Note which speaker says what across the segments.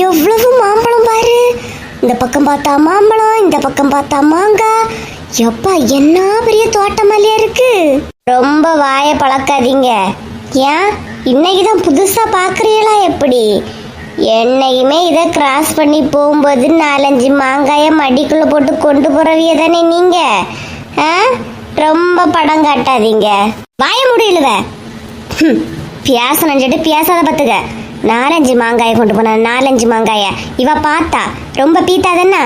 Speaker 1: எவ்வளவு மாம்பழம் பாரு? இந்த பக்கம் பார்த்தா மாம்பழம் இந்த பக்கம் பார்த்தா மாங்காய். எப்பா என்ன பெரிய தோட்டமாலியா இருக்கு? ரொம்ப வாயை பழக்காதீங்க. ஏன்? இன்னைக்கு தான் புதுசா பாக்குறீங்களா எப்படி? என்னைக்குமே இதை கிராஸ் பண்ணி போகும்போது நாலஞ்சு மாங்காயை மடிக்குள்ள போட்டு கொண்டு போறவிய தானே நீங்கள் ஆ? ரொம்ப படம் காட்டாதீங்க. வாய முடியலவ ஹம், சொல்லிட்டு பியாசாத பார்த்துக்க நாலஞ்சு மாங்காயை கொண்டு போன நாலஞ்சு மாங்காய. இவ பார்த்தா ரொம்ப பீத்தாதன்னா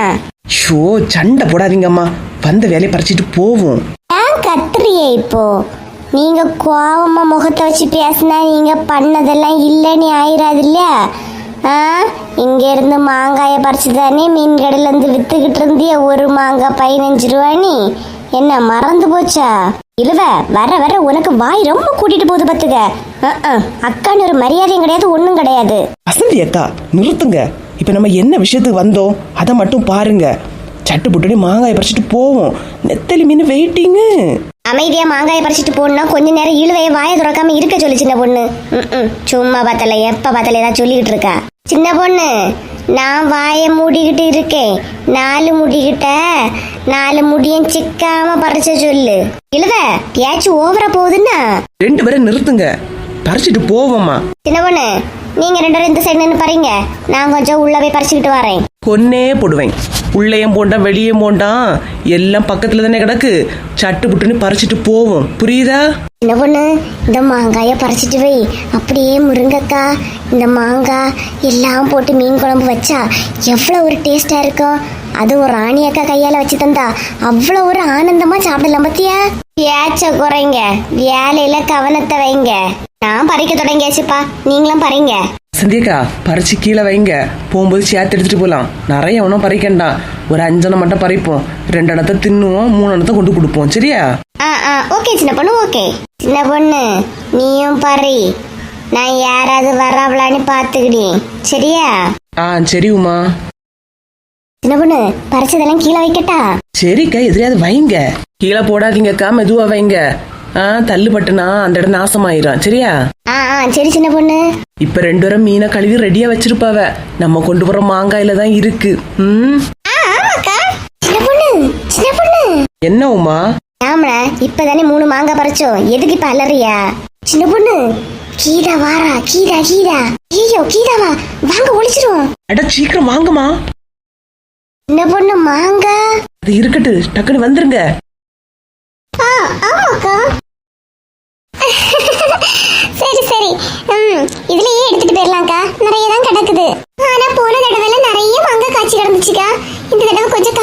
Speaker 2: ஷோ சண்டை போடாதீங்கம்மா. வந்த வேலையை பறிச்சிட்டு போவோம்.
Speaker 1: ஏன் கத்துறியே இப்போ? நீங்க கோவமா முகத்தை வச்சு பேசினா நீங்க பண்ணதெல்லாம் இல்லைன்னு ஆயிராது இல்லையா? ஆ? இங்க இருந்து மாங்காயை பறிச்சு தானே மீன் கடையில இருந்து வித்துக்கிட்டு இருந்திய ஒரு மாங்காய் பதினஞ்சு ரூபானி என்ன மறந்து போச்சா? இழுவ வர வர உனக்கு வாய் ரொம்ப கூட்டிட்டு போகுது அஹ். அக்கான்னு ஒரு மரியாதையும் கிடையாது ஒண்ணும் கிடையாது.
Speaker 2: வசந்தி அக்கா நிறுத்துங்க. இப்போ நம்ம என்ன விஷயத்துக்கு வந்தோம் அதை மட்டும் பாருங்க. சட்டு புட்டடி மாங்காயை பறிச்சிட்டு போவோம். நெத்தலி மீன் வெயிட்டிங்கு.
Speaker 1: அமைதியா மாங்காயை பறிச்சிட்டு போனா கொஞ்ச நேரம் இழுவைய வாயை திறக்காம இருக்க சொல்லு சின்ன பொண்ணு. ம்ம். சும்மா பார்த்தல எப்ப பார்த்தல ஏதாவது சொல்லிக்கிட்டு இருக்கா? சின்ன பொண்ணு. நான் வாயை மூடிக்கிட்டு இருக்கேன். நாலு முடிக்கிட்ட நாலு முடியும் சிக்காம பறிச்ச சொல்லு. இழுவ பேச்சு ஓவரா போகுதுன்னா?
Speaker 2: ரெண்டு பேரும் நிறுத்துங்க. பறிச்சிட்டு போவோம்மா.
Speaker 1: சின்ன பொண்ணு நீங்க ரெண்டு பேரும் இந்த சைடு நின்று பாருங்க. நான் கொஞ்சம் உள்ள போய் பறிச்சுக்கிட்டு வரேன்.
Speaker 2: கொன்னே போடுவேன். உள்ளேயும் போண்டான் வெளியும் போண்டான். எல்லாம் பக்கத்துல தானே கிடக்கு. சட்டு புட்டுன்னு பறிச்சிட்டு போவோம். புரியுதா?
Speaker 1: சின்ன பொண்ணு? இந்த மாங்காயை பறிச்சிட்டு வை. அப்படியே முருங்கக்காய் இந்த மாங்காய் எல்லாம் போட்டு மீன் குழம்பு வச்சா எவ்வளோ ஒரு டேஸ்டா இருக்கும். அது ஒரு ராணி அக்கா கையால வச்சு தந்தா அவ்வளோ ஒரு ஆனந்தமா சாப்பிடலாம் பத்தியா? பேச்ச குறைங்க. வேலையில கவனத்தை வைங்க. நான் பறிக்க தொடங்கியாச்சுப்பா. நீங்களும் பறிங்க.
Speaker 2: சந்தியக்கா பறிச்சு கீழே வைங்க. போகும்போது சேர்த்து எடுத்துட்டு போகலாம் நிறைய ஒன்றும் பறிக்கண்டாம் ஒரு அஞ்செண்ணம் மட்டும் பறிப்போம். ரெண்டு இடத்த தின்னுவோம் மூணு இடத்த கொண்டு கொடுப்போம். சரியா?
Speaker 1: ஆ ஆ ஓகே சின்ன பொண்ணு ஓகே. சின்ன பொண்ணு நீயும் பறி. நான் யாராவது வராவலான்னு பார்த்துக்கிடி. சரியா?
Speaker 2: ஆ சரி உமா.
Speaker 1: சின்ன பொண்ணு பறிச்சதெல்லாம் கீழே வைக்கட்டா?
Speaker 2: சரிக்கா எதிரியாவது வைங்க. கீழே போடாதீங்கக்கா மெதுவா வைங்க. ஆ தள்ளு பட்டுனா அந்த இடம் நாசமாயிரும். சரியா?
Speaker 1: ஆ ஆ சரி சின்ன பொண்ணு.
Speaker 2: இப்ப ரெண்டு பேரும் மீனை கழுவி ரெடியா வச்சிருப்பாவ. நம்ம கொண்டு போற மாங்காயில தான் இருக்கு. ம்?
Speaker 1: ஆ ஆமாக்கா. சின்ன பொண்ணு சின்ன பொண்ணு.
Speaker 2: என்ன உமா?
Speaker 1: ஆமாண்ணா இப்பதானே மூணு மாங்காய் பறிச்சோம். எதுக்கு இப்ப அலறியா? சின்ன பொண்ணு கீதா வாரா கீதா கீதா. ஐயோ கீதாவா? வாங்க ஒளிச்சிரும்
Speaker 2: அட சீக்கிரம் வாங்கம்மா.
Speaker 1: சின்ன பொண்ணு மாங்காய்.
Speaker 2: அது இருக்கட்டு டக்குன்னு வந்துருங்க.
Speaker 1: ஆ ஆமாக்கா சரி சரி ம் இதுலயே எடுத்துட்டு போயிடலாம்க்கா நிறைய தான் கிடக்குது ஆனா போன தடவைல நிறைய மாங்காய் காய்ச்சி கிடந்துச்சுக்கா இந்த தடவை கொஞ்சம்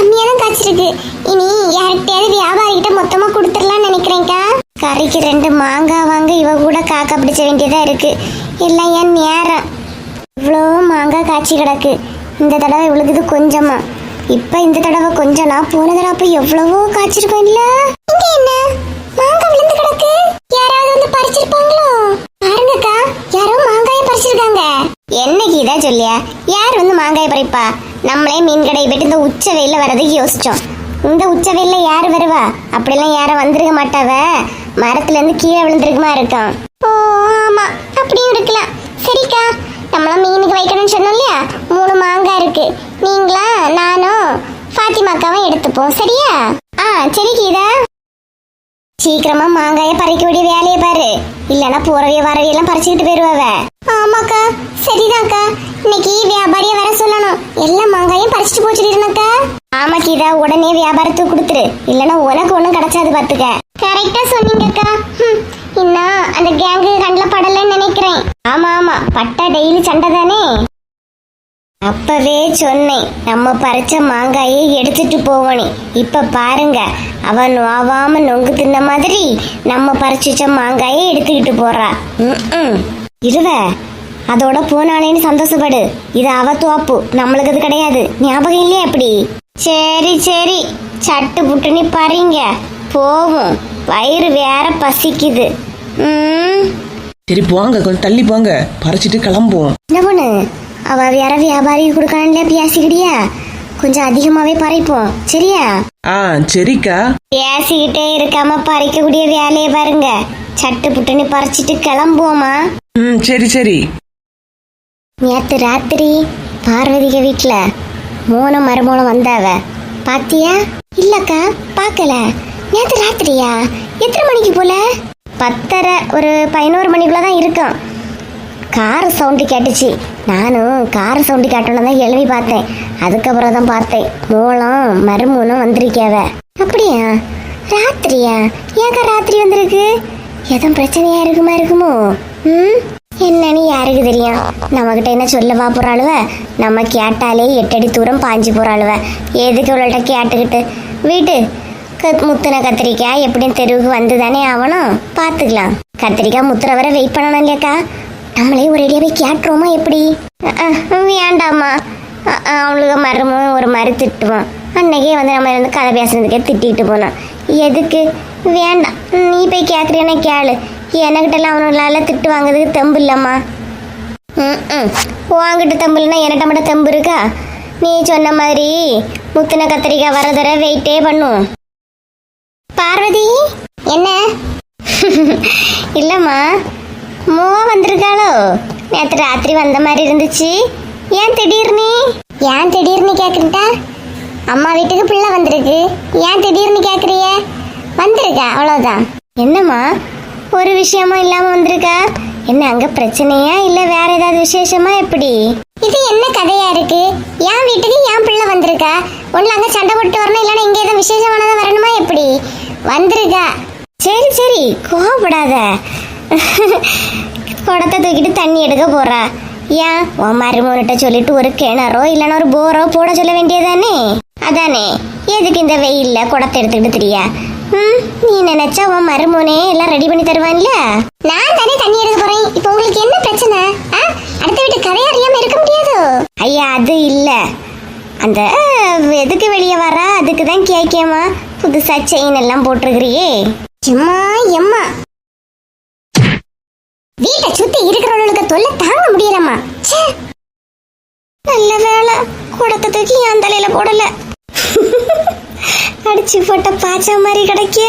Speaker 1: கம்மியா இனி யார்கிட்டயாவது வியாபாரிகிட்ட மொத்தமா கொடுத்துடலாம்னு நினைக்கிறேன்க்கா. கறிக்கு ரெண்டு மாங்காய் வாங்க இவ கூட காக்கா பிடிச்ச வேண்டியதா இருக்கு. எல்லாம் என் நேரம்? இவ்வளோ மாங்காய் காய்ச்சி கிடக்கு. இந்த தடவை இவ்வளவு இது கொஞ்சமா. இப்போ இந்த தடவை கொஞ்சம் நான் போன தடவை அப்போ எவ்வளவோ காய்ச்சிருக்கோம் இல்ல? இங்க என்ன? மாங்காய் விழுந்து கிடக்கு. யாராவது வந்து பறிச்சிருப்பாங்களோ? பாருங்கக்கா யாரோ மாங்காயை பறிச்சிருக்காங்க. இதா சொல்லியா? யார் வந்து மாங்காயை பறிப்பா? நம்மளே மீன் கடையை போயிட்டு இந்த உச்ச வெயில வரதுக்கு யோசிச்சோம். இந்த உச்ச வெயில யார் வருவா? அப்படிலாம் யாரும் வந்திருக்க மாட்டாவ. மரத்துல இருந்து கீழே விழுந்திருக்குமா இருக்கும் ஓ ஆமா. அப்படியும் இருக்கலாம். சரிக்கா. நம்மளாம் மீனுக்கு வைக்கணும்னு சொன்னோம் இல்லையா? மூணு மாங்காய் இருக்கு. நீங்களா நானும் ஃபாத்திமாக்காவும் எடுத்துப்போம். சரியா? ஆ சரி கீதா. சீக்கிரமா மாங்காய பறிக்க வேண்டிய வேலையை பாரு. இல்லைன்னா போறவைய வரவைய எல்லாம் பறிச்சுக்கிட்டு போயிருவாவ. ஆமாக்கா சரிதான்க்கா. இன்னைக்கு வியாபாரிய வர சொல்லணும். எல்லா மாங்காயும் பறிச்சுட்டு போச்சுருந்தாக்கா ஆமா கீதா உடனே வியாபாரத்துக்கு கொடுத்துரு. இல்லனா உனக்கு ஒண்ணும் கிடைச்சாது பாத்துக்க. கரெக்டா சொன்னீங்கக்கா. ஹம், இன்னும் அந்த கேங்கு கண்ணில் படலன்னு நினைக்கிறேன். ஆமா ஆமா பட்டா டெய்லி சண்டை தானே? அப்பவே சொன்னேன் நம்ம பறிச்ச மாங்காயை எடுத்துட்டு போவனே இப்ப பாருங்க அவன் நோவாம நொங்கு தின்ன மாதிரி நம்ம பறிச்சு வச்ச மாங்காயை எடுத்துக்கிட்டு போறா. ம்ம். இருவ அதோட போனானேன்னு சந்தோஷப்படு. இது அவ தோப்பு நம்மளுக்கு அது கிடையாது. ஞாபகம் இல்லையா எப்படி சரி சரி. சட்டு புட்டுன்னு பாருங்க போவோம். வயிறு வேற பசிக்குது.
Speaker 2: சரி போங்க. கொஞ்சம் தள்ளி போங்க. பறிச்சிட்டு கிளம்புவோம்.
Speaker 1: என்ன பொண்ணு? அவ வேற வியாபாரி கொடுக்கணும்ல பேசிக்கிட்டியா. கொஞ்சம் அதிகமாவே பறிப்போம் சரியா?
Speaker 2: ஆ சரிக்கா.
Speaker 1: பேசிக்கிட்டே இருக்காம பறிக்கக்கூடிய வேலையை பாருங்க. சட்டு புட்டுன்னு பறிச்சிட்டு கிளம்புவோமா?
Speaker 2: ம் சரி சரி.
Speaker 1: நேத்து ராத்திரி பார்வதிக வீட்ல மூணு மருமூலம் வந்தாவ. பாத்தியா? இல்லக்கா பார்க்கல நேத்து ராத்திரியா? எத்தனை மணிக்கு போல? பத்தரை ஒரு பதினோரு மணிக்குள்ள தான் இருக்கும் கார் சவுண்டு கேட்டுச்சு. நானும் கார் சவுண்டு கேட்டோன்னு தான் எழுதி பார்த்தேன். அதுக்கப்புறம் தான் பார்த்தேன். மூலம் மருமூலம் வந்திருக்காவ அப்படியா? ராத்திரியா? ஏக்கா ராத்திரி வந்திருக்கு? எதுவும் பிரச்சனையா இருக்குமா இருக்குமோ? ம்? என்னன்னு யாருக்கு தெரியும்? நம்மகிட்ட என்ன சொல்லவா போறாளுவ? நம்ம கேட்டாலே எட்டடி தூரம் பாஞ்சு போறாளுவ. எதுக்கு இவள்கிட்ட கேட்டுக்கிட்டு? வீட்டு க- முத்துன கத்திரிக்காய் எப்படியும் தெருவுக்கு வந்து தானே ஆகணும் பார்த்துக்கலாம். கத்திரிக்காய் முத்துற வரை வெயிட் பண்ணணும் இல்லையாக்கா? நம்மளே ஒரு போய் கேட்டுருவோமா எப்படி? வேண்டாமா வேண்டாம்மா. அவளுக்கு மரமும் ஒரு மாதிரி திட்டுவோம் அன்னைக்கே வந்து நம்ம இருந்து கதை பேசுறதுக்கே திட்டிட்டு போனான். எதுக்கு? வேண்டாம். நீ போய் கேட்குறேன்னா கேளு. என்கிட்டலாம் அவனால திட்டு வாங்குறதுக்கு தெம்பு இல்லைம்மா. ம் ம். வாங்கிட்டு தெம்பு இல்லைன்னா என்கிட்ட மட்டும் தெம்பு இருக்கா? நீ சொன்ன மாதிரி முத்தின கத்திரிக்காய் வர தர வெயிட்டே பண்ணும் பார்வதி? என்ன? இல்லைம்மா. மோ வந்திருக்காளோ? நேற்று ராத்திரி வந்த மாதிரி இருந்துச்சு. ஏன் திடீர்னு ஏன் திடீர்னு கேக்குறா அம்மா வீட்டுக்கு பிள்ளை வந்திருக்கு. ஏன் திடீர்னு கேக்குறிய வந்திருக்கா அவ்வளவுதான். என்னம்மா? ஒரு விஷயமா இல்லாம வந்திருக்கா? என்ன அங்க பிரச்சனையா? இல்ல வேற ஏதாவது விசேஷமா? எப்படி? இது என்ன கதையா இருக்கு? என் வீட்டுக்கு என் பிள்ளை வந்திருக்கா? ஒண்ணு அங்க சண்டை போட்டு வரணும் இல்லைன்னா இங்க ஏதோ விசேஷமானதா வரணுமா? எப்படி? வந்திருக்கா. சரி சரி கோவப்படாத. குடத்தை தூக்கிட்டு தண்ணி எடுக்க போறா. ஏன்? உன் மருமகன்கிட்ட சொல்லிட்டு ஒரு கிணறோ இல்லைன்னா ஒரு போரோ போட சொல்ல வேண்டியதானே அதானே? எதுக்கு இந்த வெயில்ல குடத்தை எடுத்துக்கிட்டு தெரியா? ம்? நீ நினைச்சா உன் மருமோனே எல்லாம் ரெடி பண்ணி தருவான்ல? நான் தானே தண்ணி எடுக்க போறேன். இப்போ உங்களுக்கு என்ன பிரச்சனை? ஆ? அடுத்த வீட்டு கதை அறியாம இருக்க முடியாது? ஐயா அது இல்ல. அந்த எதுக்கு வெளியே வரா? அதுக்கு தான் கேக்கேமா புதுசா செயின் எல்லாம் போட்டிருக்கிறியே. சும்மா எம்மா. வீட்டை சுத்தி இருக்கிறவங்களுக்கு தொல்லை தாங்க முடியலம்மா. நல்ல வேலை குடத்தை தூக்கி என் தலையில போடல. அடிச்சு போட்ட பாச்சா மாதிரி கிடைக்கிய?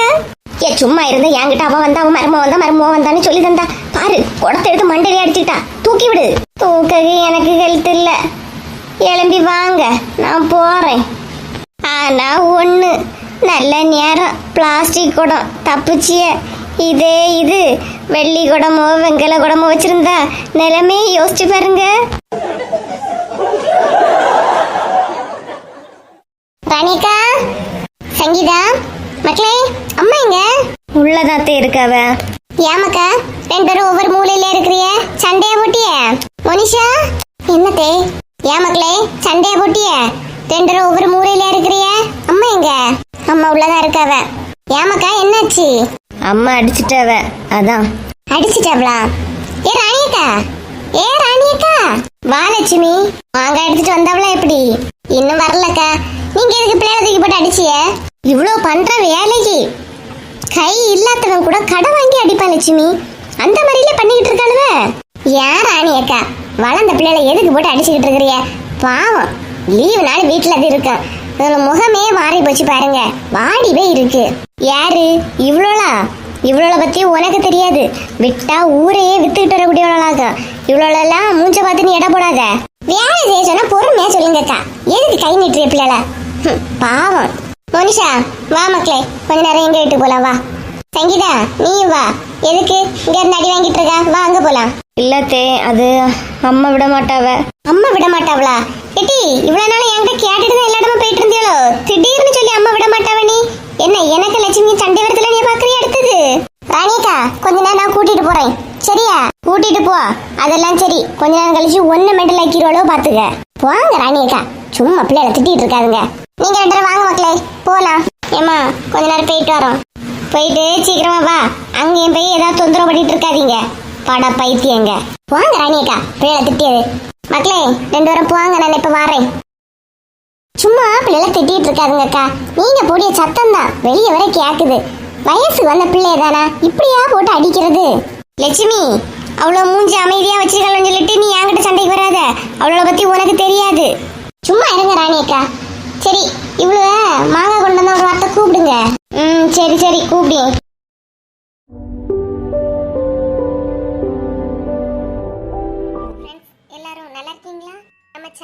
Speaker 1: ஏ சும்மா இருந்து என்கிட்ட அவ வந்தா அவன் மருமோ வந்தா மரும வந்தான்னு சொல்லி தந்தா. பாரு குடத்தை எடுத்து மண்டலி அடிச்சுட்டா தூக்கி விடு. தூக்கவே எனக்கு ஹெல்த் இல்ல. எழும்பி வாங்க நான் போறேன். ஆனா ஒண்ணு நல்ல நேரம் பிளாஸ்டிக் குடம் தப்புச்சிய. இதே இது. வெள்ளி குடமோ வெங்கல குடமோ வச்சிருந்தா நிலைமையை யோசிச்சு பாருங்க. ராணிகா சங்கீதா மக்களே அம்மா எங்க? உள்ளதாத்தே இருக்காவ. ஏமாக்கா ரெண்டு பேரும் ஒவ்வொரு மூலையில இருக்கிறிய சண்டைய போட்டிய? மோனிஷா என்னத்தே? ஏன் மக்களே சண்டைய போட்டிய? ரெண்டு பேரும் ஒவ்வொரு மூலையில இருக்கிறிய அம்மா எங்க? அம்மா உள்ளதா இருக்காவ. ஏமாக்கா என்னாச்சு?
Speaker 3: அம்மா அடிச்சிட்டாவ. அதான்.
Speaker 1: அடிச்சிட்டாப்ளா ஏ ராணியக்கா. ஏ ராணியக்கா. வா லட்சுமி. மாங்காய் எடுத்துட்டு வந்தவளா எப்படி? இன்னும் வரலக்கா. நீங்க எதுக்கு பிள்ளைய தூக்கி போட்டு அடிச்சிய? இவ்வளோ பண்ற வேலைக்கு. கை இல்லாதவன் கூட கடை வாங்கி அடிப்பான் லட்சுமி. அந்த மாதிரிலே பண்ணிக்கிட்டு இருக்காளுவ. ஏன் ராணியக்கா? வளர்ந்த பிள்ளைகளை எதுக்கு போட்டு அடிச்சுக்கிட்டு இருக்கிறிய? பாவம். லீவு நாள் வீட்டுல அது இருக்கும். முகமே மாறி போச்சு பாருங்க. வாடி போய் இருக்கு. யாரு? இவ்வளோலா? இவ்வளோல பத்தி உனக்கு தெரியாது. விட்டா ஊரையே வித்துக்கிட்டு வரக்கூடியவளாகும் இவ்வளோலாம் மூஞ்ச பார்த்து நீ எடை போடாத. வேலை செய்ய சொன்னா பொறுமையா சொல்லுங்கக்கா எதுக்கு கை நீட்டுறிய பிள்ளைல பாவம். மோனிஷா வா மக்களே. கொஞ்ச நேரம் எங்க வீட்டுக்கு போலாம் வா. சங்கீதா நீயும் வா. எதுக்கு? இங்க இருந்து அடி வாங்கிட்டு இருக்கா? வா அங்க போலாம்.
Speaker 3: இல்லத்தே அது அம்மா விட மாட்டாவ.
Speaker 1: அம்மா விட மாட்டாவளா? எட்டி இவ்வளவு நாள் என்கிட்ட கேட்டுட்டு எல்லா இடமும் போயிட்டு இருந்தியளோ திடீர்னு சொல்லி அம்மா விட மாட்டாவ நீ என்ன நீ சண்டை வரத்துல நீ பாக்குறிய அடுத்தது. ராணிகா கொஞ்ச நேரம் நான் கூட்டிட்டு போறேன். சரியா? கூட்டிட்டு போ. அதெல்லாம் சரி. கொஞ்ச நேரம் கழிச்சு ஒன்னு மெண்டல் ஆக்கிடுவாளோ பாத்துக்க. வாங்க ராணிகா சும்மா பிள்ளைகளை திட்டிட்டு இருக்காதுங்க. நீங்க ரெண்டு பேரும் வாங்க மக்களே. போலாம். ஏமா கொஞ்ச நேரம் போயிட்டு வரோம். போயிட்டு சீக்கிரமா வா. அங்கேயும் போய் ஏதாவது தொந்தரவு பண்ணிட்டு இருக்காதீங்க. பட பைத்தியங்க. வாங்க ராணியக்கா. பிள்ளைகளை திட்டியது. மக்களே ரெண்டு பேரும் போவாங்க நான் இப்ப வாரேன். சும்மா பிள்ளைகள திட்டிட்டு இருக்காதுங்கக்கா நீங்க போடிய சத்தம் தான் வெளியே வர கேக்குது. வயசு வந்த பிள்ளை தானா? இப்படியா போட்டு அடிக்கிறது? லட்சுமி அவ்வளவு மூஞ்சி அமைதியா வச்சிருக்கலன்னு சொல்லிட்டு நீ என்கிட்ட சண்டைக்கு வராத. அவளோட பத்தி உனக்கு தெரியாது. சும்மா இருங்க ராணியக்கா சரி இவ்வளவு மாங்காய் கொண்டு வந்த ஒரு வார்த்தை கூப்பிடுங்க. ம் சரி சரி கூப்பிடு.